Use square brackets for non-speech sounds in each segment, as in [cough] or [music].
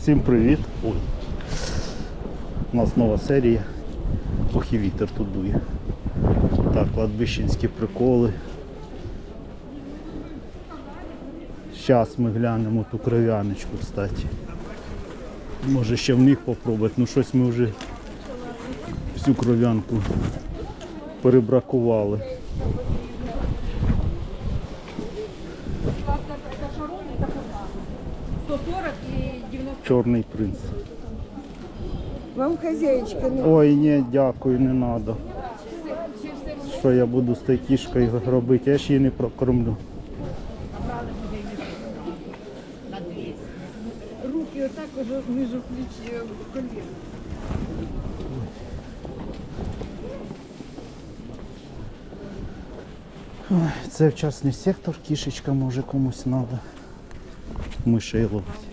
Всім привіт! Ой. У нас нова серія. Ох і вітер тут дує. Так, кладбищенські приколи. Зараз ми глянемо ту кров'яночку, кстати. Може ще в них попробувати, ну щось ми вже всю кров'янку перебракували. Это шарон, это куда? 140 и 90. Чорний принц. Вам хозяечка не Ой, ні, дякую, не треба. Що я буду з тією кішкою робити? Я ж її не прокормлю. руки отак уже між плеч е, колін. Ой, це вчасний сектор, кішечка може комусь треба. Мишей ловить.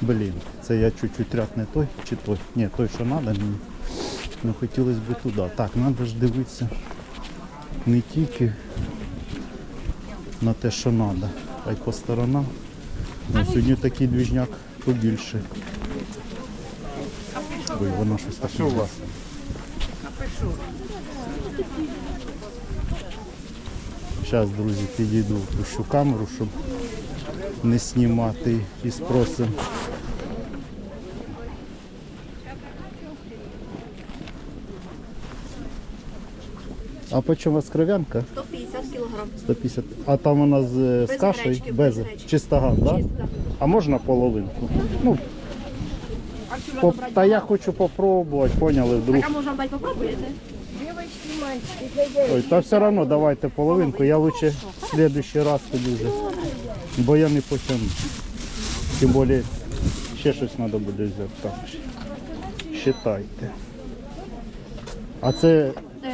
Блін, це я чуть-чуть ряд не той чи той. Ні, той, що треба мені. Ну хотілося б туди. Так, треба ж дивитися не тільки на те, що треба, а й по сторонам. Ну, сьогодні такий двіжняк побільше. Ой, воно щось таке. Що у вас? Зараз, друзі, підійду, пущу камеру, щоб не знімати і спросимо. А по чому у вас кров'янка? 150 кілограм. 150. А там нас з, з кашею? гречки, без, гречки. чистоган, так? Чисто. А можна половинку? Ну, по, та я хочу попробувати, поняли, вдруг. А може дати попробуєте? Девочки, мальчики. Ой, та все одно давайте половинку, я лучше в следующий раз тоді вже. Бо я не потягну. Тим більше ще щось треба буде взяти. Так. Считайте. А це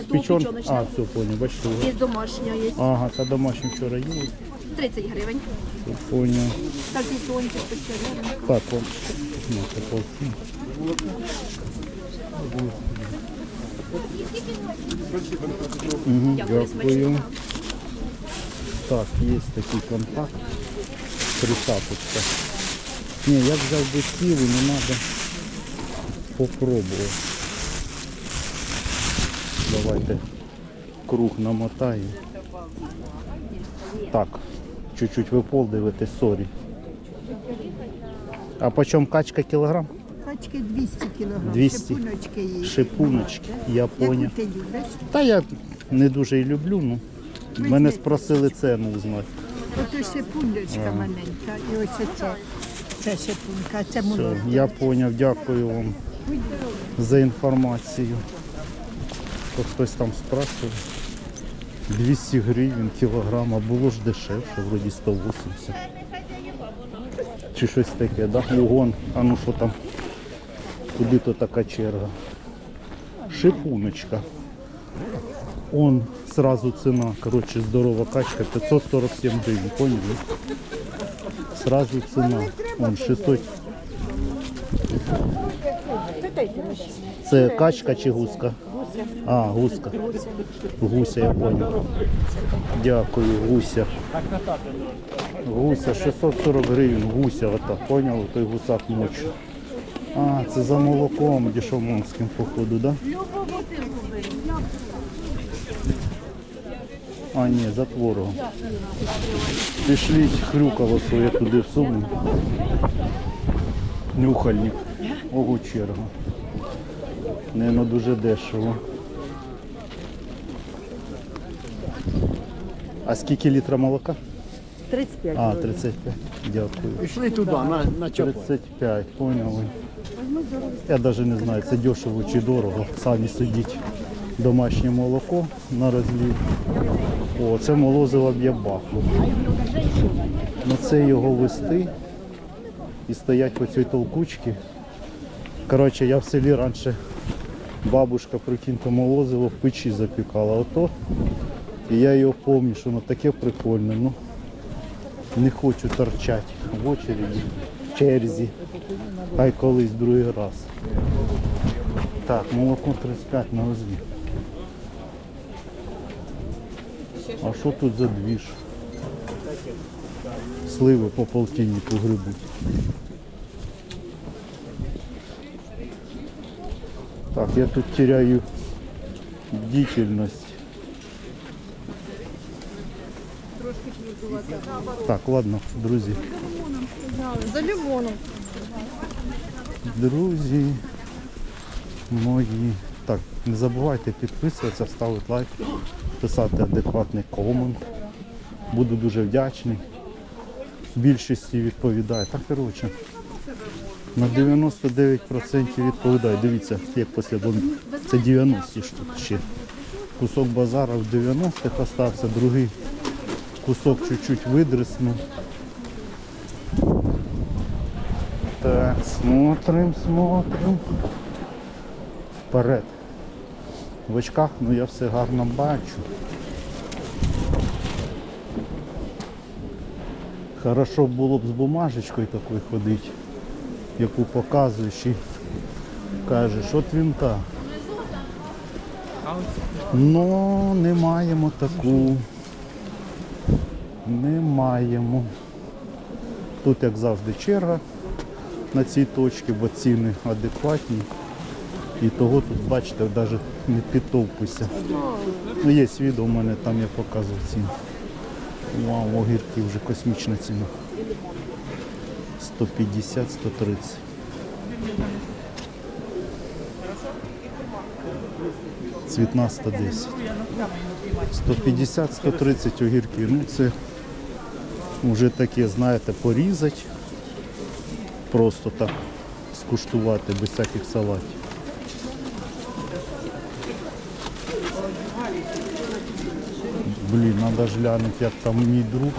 спечен... А, все, понял, бачите. ви- Є домашня, є Ага, та домашню вчора їли. 30 гривень. Все, Понял. Сальтісончик печеряний. Так, от. Ну, це. Мгм, Дякую, Дякую. Так, є такий контакт. Тридцаточка. Ні, я взяв би цілу, не треба попробувати. Давайте круг намотаю. Так, чуть-чуть ви сорі. А по чому качка кілограм? Качки 200 кілограм. 200. Шипуночки є. Шипуночки, я Яку ти любиш? Та я не дуже і люблю, ну. Мене спросили ціну узнати. Ото шипуночка маленька. І ось це. Це шипунка, а це Все, молоко. я поняв, дякую вам за інформацію. То хтось там спрашивав. 200 гривень кілограм, а було ж дешевше, вроді 180. Чи щось таке, да? Угон, а ну що там? Куди то така черга? Шипуночка. Он сразу ціна, коротше, здорова качка, 547 гривень, поняли? Сразу ціна. Он 600. Це качка чи гуска? А, гуска. Гуся, я понял. Дякую, гуся. Гуся, 640 гривень, гуся, ота, понял, той гусак мочу. А, це за молоком дешомонським, походу, да? А, ні, за творогом. Пішліть хрюкало своє туди в суму. Нюхальник. Ого, черга. Наверно, дуже дешево. А скільки літра молока? 35 А, 35. Дякую. Пішли туди, на, на чапу. 35, поняли. Я навіть не знаю, це дешево чи дорого. Самі сидіть. Домашнє молоко на розлів. О, це молозиво б я бахнув. Ну це його вести і стоять по цій толкучці. Коротше, я в селі раніше бабушка, прикиньте, молозиво в печі запікала. Ото. І я його пам'ятаю, що воно таке прикольне. Ну, не хочу торчати в очереді, черзі. Хай колись другий раз. Так, молоко 35 на розлів. А що тут за двіж? Сливи по полтиннику грибуть. Так, я тут теряю бдительность. Так, ладно, друзі. За лимоном. Друзі мої. Так, не забувайте підписуватися, ставити лайк, писати адекватний комент. Буду дуже вдячний. Більшості відповідає. Так, коротше, на 99% відповідає. Дивіться, як послідовно. Це 90 штук ще. Кусок базара в 90-х остався, другий кусок чуть-чуть видриснув. Так, смотрим, смотрим. Вперед. В очках, ну я все гарно бачу. Хорошо було б з бумажечкою такою ходити, яку показуєш і кажеш, от він та. Ну, не маємо таку. Не маємо. Тут, як завжди, черга на цій точці, бо ціни адекватні. І того тут, бачите, навіть не підтовпуйся. Ну, є відео у мене, там я показував ціну. Вау, огірки вже космічна ціна. 150, 130. Цвітна 110. 150, 130 огірки. Ну це вже таке, знаєте, порізати. Просто так скуштувати без всяких салатів. Блін, треба ж глянути, як там мій друг.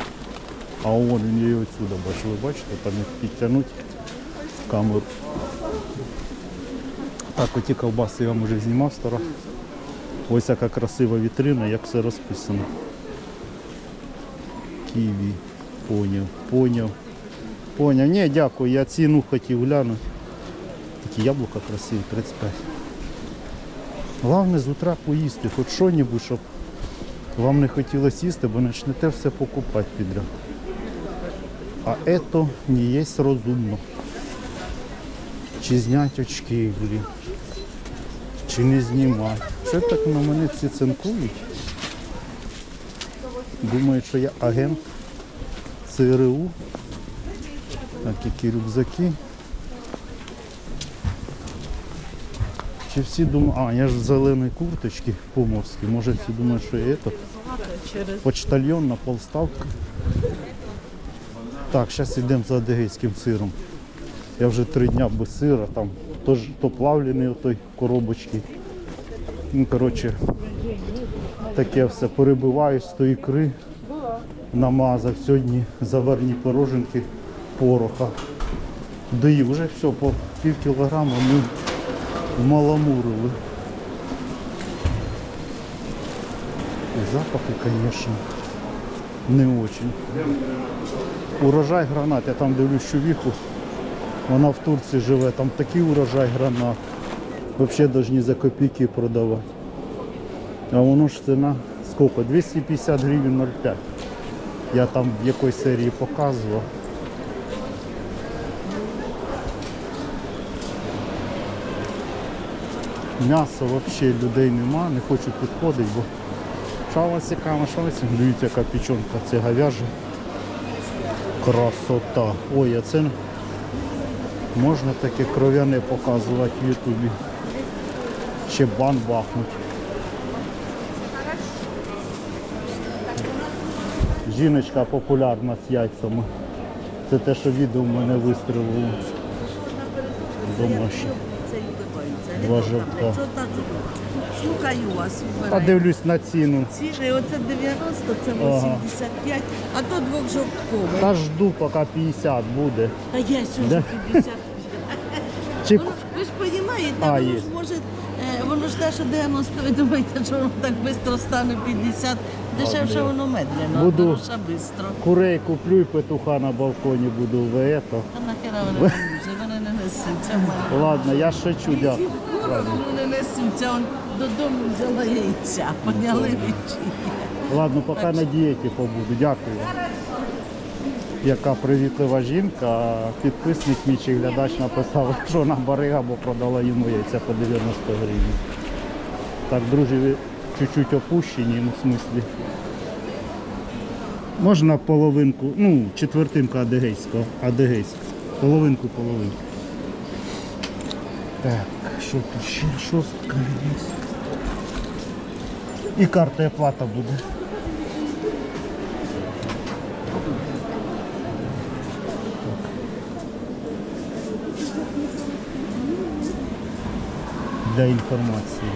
А он він її отсюда бачу. Ви бачите, там їх підтягнути камеру. Так, оті ковбаси я вам вже знімав стара. Ось яка красива вітрина, як все розписано. Ківі. Поняв, поняв. Поняв. Ні, дякую, я ціну хотів глянути. Такі яблука красиві, 35. Головне з утра поїсти, хоч що-небудь, щоб вам не хотілося їсти, бо почнете все покупати підряд. А це не є розумно. Чи зняти очки, блін. Чи не знімати. Що так на мене всі цинкують? Думають, що я агент ЦРУ. Так, які рюкзаки. Чи всі думають, а я ж в зеленій курточці поморській, може всі думають, що я це почтальйон на полставки. Так, зараз йдемо за адегейським сиром. Я вже три дня без сира, там то, то плавлений отой коробочки. Ну, коротше, таке все перебиваю з тої ікри, намазав сьогодні заварні пороженки пороха. Доїв вже все, по пів кілограма ми вмаламурили. Запахи, звісно, не очень. Урожай гранат, я там дивлюсь чувіху, вона в Турції живе, там такий урожай гранат. Взагалі повинні за копійки продавати. А воно ж ціна скільки? 250 гривень 0,5. Я там в якоїсь серії показував. М'яса взагалі людей нема, не хочу підходити, бо шала цікава, шала цікава. Яка печенка, це говяжа. Красота. Ой, а це можна таке кров'яне показувати в Ютубі. Ще бан бахнуть. Жіночка популярна з яйцями. Це те, що відео в мене вистрілило. Домашнє. Два жовтка. Слухаю вас. А дивлюсь на ціну. Ціни, оце 90, це 85, а то двохжовткове. Та жду, поки 50 буде. А я Да? сьогодні 50. [laughs] Чи ви ж розумієте, А, воно ж може, е, воно ж те, що 90, ви думаєте, що воно так швидко стане 50. Дешевше воно медленно, Буду. дорожче швидко. курей куплю і петуха на балконі буду вето. Та нахера вони нужні, вони не несуться. Ладно, я шучу, дякую. Куру не несуться, он додому взяла яйця, поняли відчині. Ладно, поки на дієті побуду. Дякую. яка привітлива жінка, підписник мій чи глядач написав, що вона барига, бо продала йому яйця по 90 гривень. Так, друзі, ви чуть-чуть опущені, ну, в смислі. Можна половинку, ну, четвертинку адегейського, адегейську. Половинку, половинку. Так, що тут ще? Шостка є. І карта і оплата буде. Для інформації.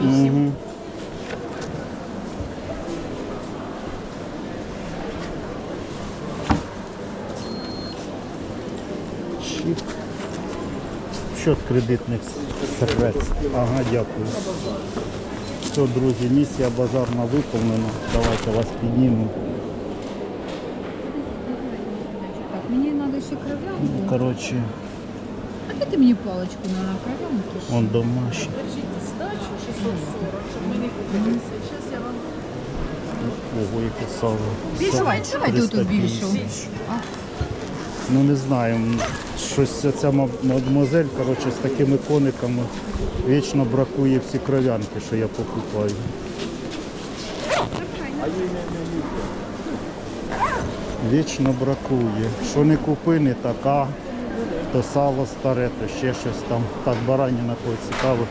98. Угу. Чик. Счет кредитних средств. Ага, дякую. Все, друзі, місія базарна виповнена. Давайте вас піднімемо. Мені треба ще кров'янку. Коротше, А де ти мені паличку на кров'янку? он домашній. Ого, яке сало. Більше, Сало давайте, 350. більшу. Ну не знаю, м, щось ця ма- мадемуазель, коротше, з такими кониками вічно бракує всі кров'янки, що я покупаю. Вічно бракує. Що не купи, не така, то сало старе, то ще щось там. Так, бараніна цікаво.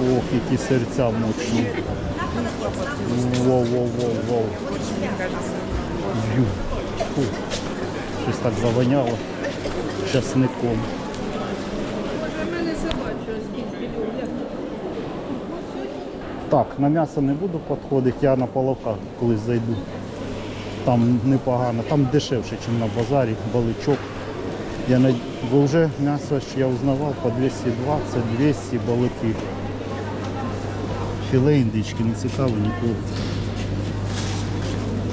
Ох, які серця мощні. Воу, воу, воу, воу. Ю. Фу. Щось так завоняло часником. Так, на м'ясо не буду підходити, я на половка колись зайду. Там непогано, там дешевше, ніж на базарі, баличок. Я на... Бо вже м'ясо ж я узнавав по 220-200 балики. Філе індички не цікаво нікого.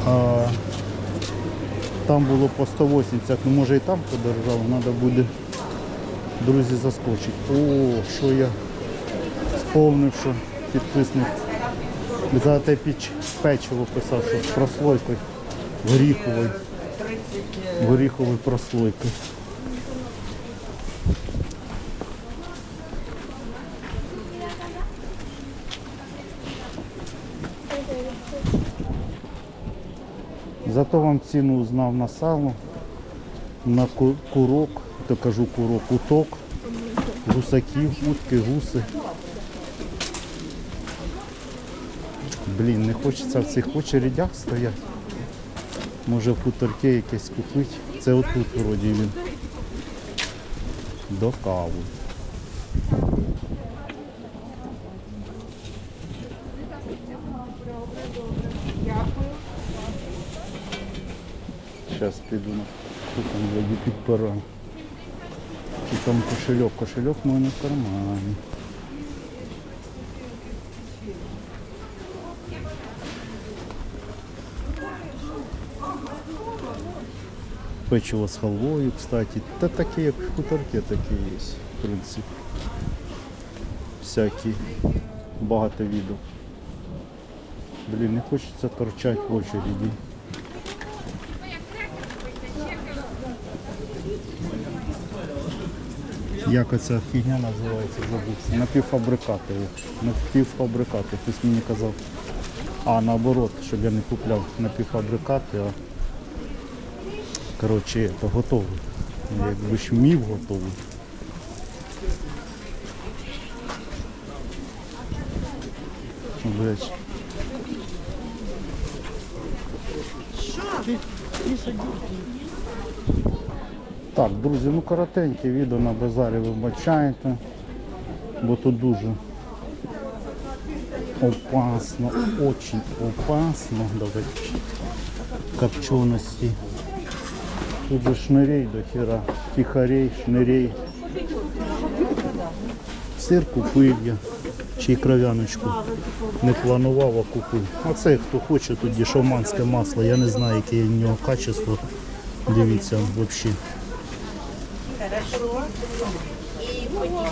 А там було по 180, ну може і там подорожало, треба буде, друзі, заскочити. О, що я сповнив, що підписник за те піч печиво писав, що з прослойкою горіховою. Горіховою прослойкою. Зато вам ціну узнав на сало, на курок, то кажу курок, уток, гусаків, утки, гуси. Блін, не хочеться в цих очередях стояти. Може в хуторки якесь купити. Це отут вроді він. До кави. Зараз піду на кухню, вроді підпираю. Чи там кошельок? Кошельок мой на кармані. Печиво з халвою, кстати. Та такі, як хуторки, такі є, в принципі. Всякі. Багато відео. Блін, не хочеться торчати в очереді. Як оця фігня називається, забувся. Напівфабрикати. Напівфабрикати. Хтось мені казав. А, наоборот, щоб я не купляв напівфабрикати, а коротше, готовий. Якби ж мів готовий. Речі. Так, друзі, ну коротеньке відео на базарі вибачаєте, бо тут дуже опасно, очень опасно, давайте копченості. Тут же шнырей до хера, тихарей, шнырей. Сир купив я, й кров'яночку. Не планував, купив. А це хто хоче, тут дешевманське масло. Я не знаю, яке в нього качество. Дивіться, взагалі.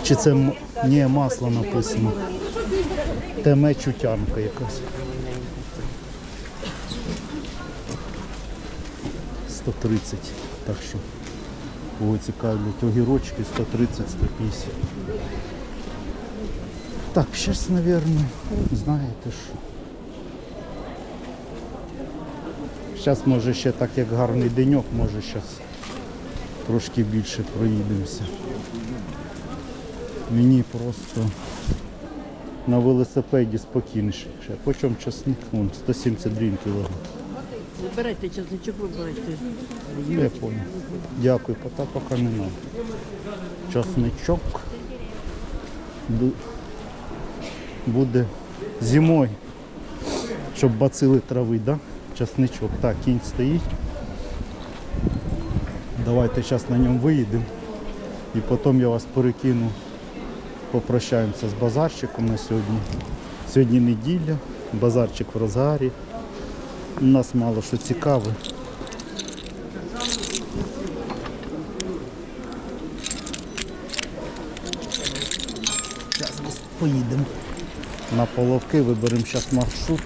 Чи це ні, масло написано. Теме чутянка якась. 130. Так що кого цікавлять огірочки 130-150. Так, зараз, мабуть, знаєте що. Зараз може ще так як гарний деньок, може зараз трошки більше проїдемося. Мені просто на велосипеді спокійніше. Ще по чому часник? Вон, 170 гривень кілограм. Вибирайте часничок, вибирайте. Я понял. Дякую, пота поки не. Часничок буде зимою, щоб бацили трави, да? Часничок. Так, кінь стоїть. Давайте зараз на ньому виїдемо. І потім я вас перекину, попрощаємося з базарчиком на сьогодні. Сьогодні неділя, базарчик в розгарі. У нас мало що цікаве. Зараз десь поїдемо на половки, виберемо зараз маршрут.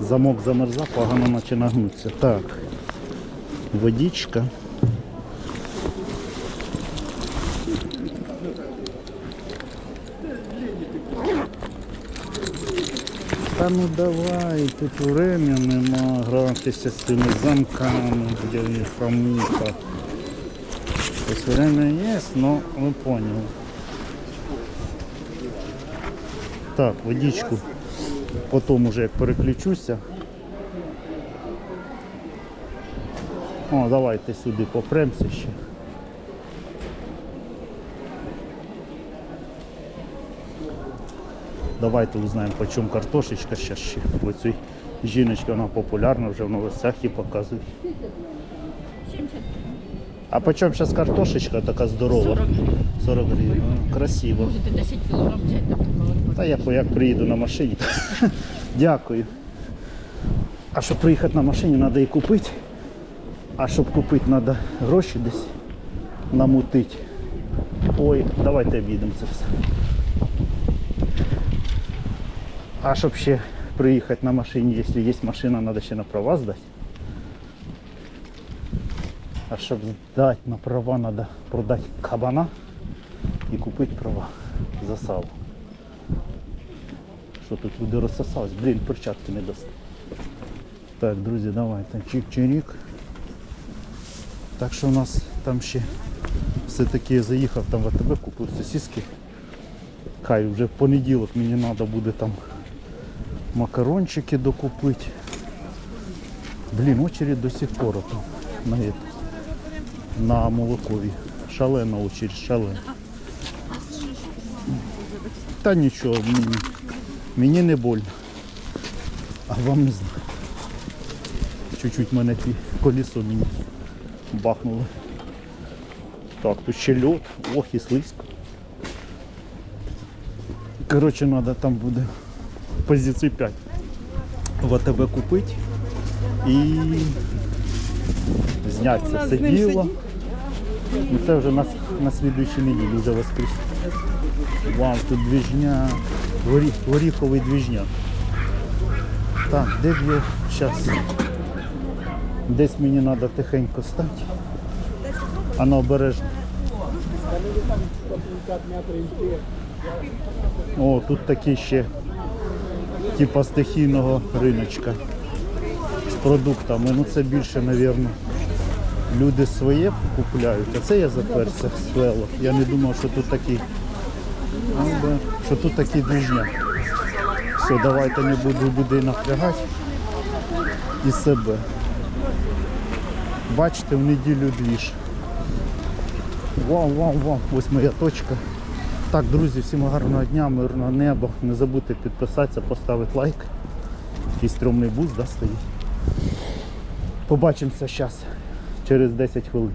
Замок замерзав, погано наче нагнуться. Так, водичка. Та ну давай, тут время нема гратися з цими замками, де їх хомуха. Тобто время є, но ви поняли. Так, водичку. Потім уже як переключуся. О, давайте сюди попремся ще. Давайте узнаємо, по чому картошечка ще ще. Цій жіночка вона популярна, вже в новостях її показують. А по чому зараз картошечка така здорова? 40 гривень. А, Красиво. Можете 10 кілограм взяти. Та я як приїду на машині. [laughs] Дякую. А щоб приїхати на машині, треба і купити. А щоб купити, треба гроші десь намутити. Ой, давайте обійдемо це все. А щоб ще приїхати на машині, якщо є машина, треба ще на права здати. А щоб здати на права, треба продати кабана і купити права за сало. Що тут люди розсосались? Блін, перчатки не достав. Так, друзі, давайте. Чик-чирік. Так що у нас там ще все-таки я заїхав там в АТБ, купив сосиски. Хай вже в понеділок мені треба буде там макарончики докупити. Блін, очередь до сих пор на, на молокові. Шалена очередь, шалена. Та нічого, мені, мені не больно. А вам не знаю. Чуть-чуть мене ті колесо мені бахнуло. Так, тут ще льот, ох і слизько. Коротше, треба там буде позицію 5 в АТБ купити і зняти це все діло. Ну це вже на, на слідуючій неділі, вже воскресенье. Вау, тут двіжня, горі, горіховий двіжня. Так, де б я зараз? Десь мені треба тихенько стати. А на обережно. О, тут такі ще типа стихійного риночка з продуктами. Ну це більше, мабуть, люди своє купляють, а це я заперся з село. Я не думав, що тут такі, ну, що тут такі двіжня. Все, давайте не буду людей напрягати і себе. Бачите, в неділю двіж. Вау, вау, вау, ось моя точка. Так, друзі, всім гарного дня, мирного неба. Не забудьте підписатися, поставити лайк. Такий стрьомний бус да, стоїть. Побачимося зараз, через 10 хвилин.